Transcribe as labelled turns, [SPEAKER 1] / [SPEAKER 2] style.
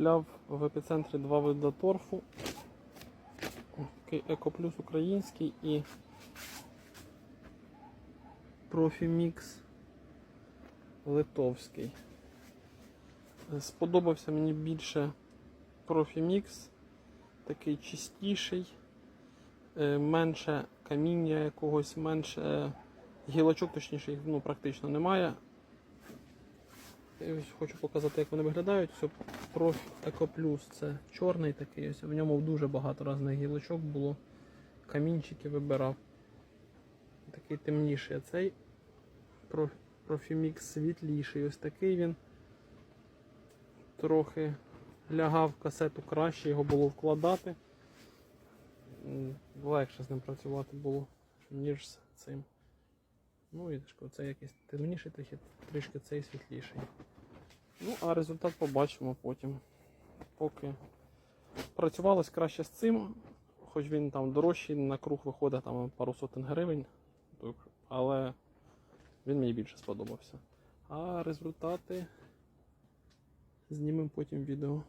[SPEAKER 1] Купляв в епіцентрі два види торфу. Такий Екоплюс український і Профімікс литовський. Е, Сподобався мені більше Профімікс, такий чистіший, е, менше каміння якогось, менше гілочок, точніше, їх ну, практично немає. Ось хочу показати, як вони виглядають. Все, Проф Еко Плюс це чорний такий, ось в ньому дуже багато різних гілочок було. Камінчики вибирав. Такий темніший. А цей Проф- Профімікс світліший. Ось такий він. Трохи лягав касету краще, його було вкладати. Легше з ним працювати було, ніж з цим. Ну і це якийсь темніший, трохи, трішки цей світліший. Ну, а результат побачимо потім. Поки працювалось краще з цим, хоч він там дорожчий, на круг виходить там пару сотень гривень, але він мені більше сподобався. А результати знімемо потім відео.